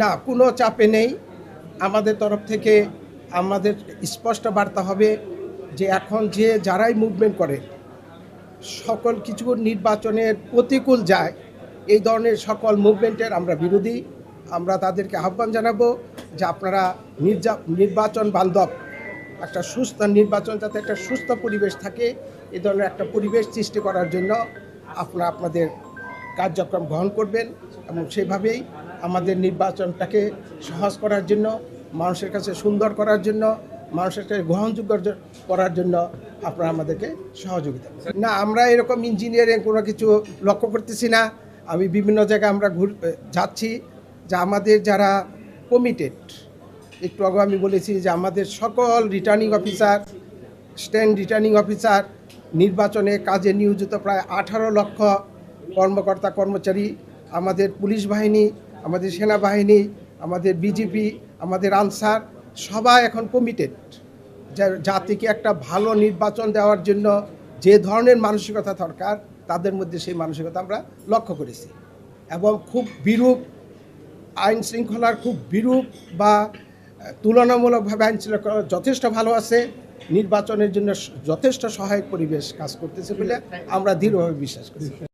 না, কোনো চাপে নেই। আমাদের তরফ থেকে আমাদের স্পষ্ট বার্তা হবে যে এখন যে যারাই মুভমেন্ট করে, সকল কিছু নির্বাচনের প্রতিকূল যায়, এই ধরনের সকল মুভমেন্টের আমরা বিরোধী। আমরা তাদেরকে আহ্বান জানাব যে আপনারা নির্বাচন বান্ধব, একটা সুস্থ নির্বাচন, যাতে একটা সুস্থ পরিবেশ থাকে, এ ধরনের একটা পরিবেশ সৃষ্টি করার জন্য আপনারা আপনাদের কার্যক্রম গ্রহণ করবেন এবং সেভাবেই আমাদের নির্বাচনটাকে সহজ করার জন্য, মানুষের কাছে সুন্দর করার জন্য, মানুষের কাছে গ্রহণযোগ্য করার জন্য আপনারা আমাদেরকে সহযোগিতা না, আমরা এরকম ইঞ্জিনিয়ারিং কোনো কিছু লক্ষ্য করতেছি না। আমি বিভিন্ন জায়গায় আমরা ঘুর যাচ্ছি যে আমাদের যারা কমিটেড একটু আগে আমি বলেছি যে আমাদের সকল returning officer stand returning officer নির্বাচনে কাজে নিয়োজিত প্রায় আঠারো লক্ষ কর্মকর্তা, কর্মচারী, আমাদের পুলিশ বাহিনী আমাদের সেনাবাহিনী, আমাদের বিজেপি আমাদের আনসার, সবাই এখন কমিটেড জাতিকে একটা ভালো নির্বাচন দেওয়ার জন্য যে ধরনের মানসিকতা দরকার, তাদের মধ্যে সেই মানসিকতা আমরা লক্ষ্য করেছি। এবং খুব বিরূপ আইন শৃঙ্খলার খুব বিরূপ বা তুলনামূলকভাবে আইন শৃঙ্খলা যথেষ্ট ভালো আছে, নির্বাচনের জন্য যথেষ্ট সহায়ক পরিবেশ কাজ করতেছে বলে আমরা দৃঢ়ভাবে বিশ্বাস করি।